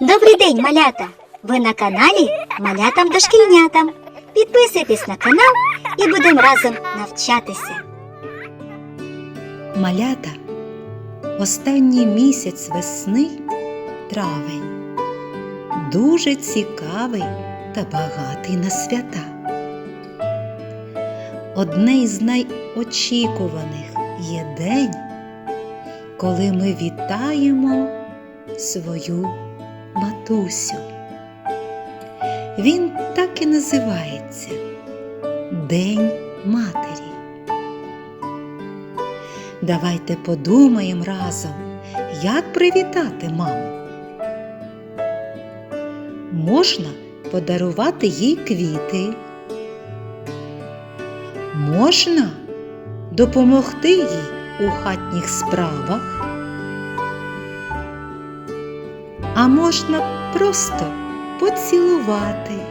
Добрий день, малята! Ви на каналі Малятам дошкільнятам. Підписуйтесь на канал і будемо разом навчатися. Малята, останній місяць весни травень. Дуже цікавий та багатий на свята. Одне із найочікуваних є день, коли ми вітаємо свою матусю. Він так і називається День матері. Давайте подумаємо разом, як привітати маму. Можна подарувати їй квіти. Можна допомогти їй у хатніх справах. А можна просто поцілувати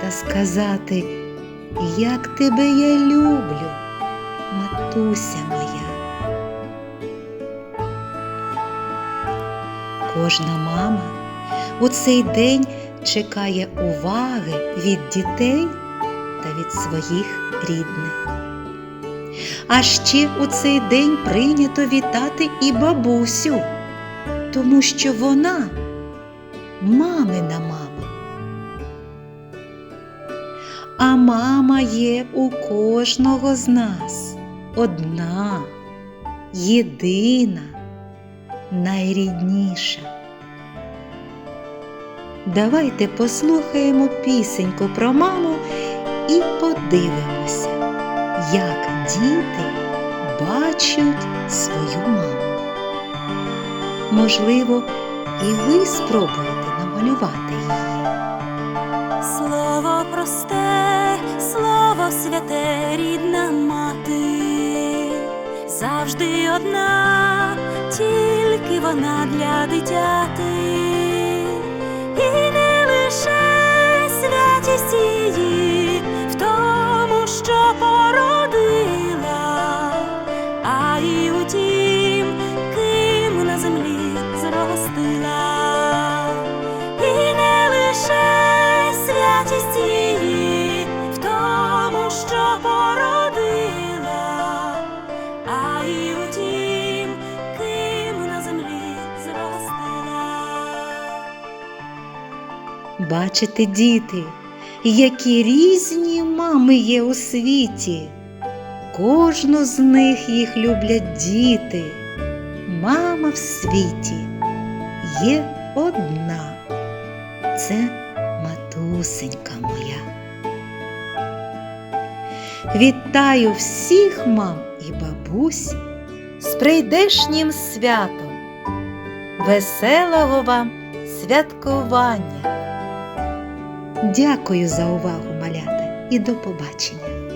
та сказати, як тебе я люблю, матуся моя. Кожна мама у цей день чекає уваги від дітей та від своїх рідних. А ще у цей день прийнято вітати і бабусю, тому що вона мамина мама. А мама є у кожного з нас одна, єдина, найрідніша. Давайте послухаємо пісеньку про маму і подивимося, як діти бачать свою. Можливо, і ви спробуєте намалювати її. Слово просте, слово святе, рідна мати, завжди одна, тільки вона для дитяти, Бачите, діти, які різні мами є у світі. Кожну з них їх люблять діти. Мама в світі є одна. Це матусенька моя. Вітаю всіх мам і бабусь з прийдешнім святом. Веселого вам святкування! Дякую за увагу, малята, і до побачення!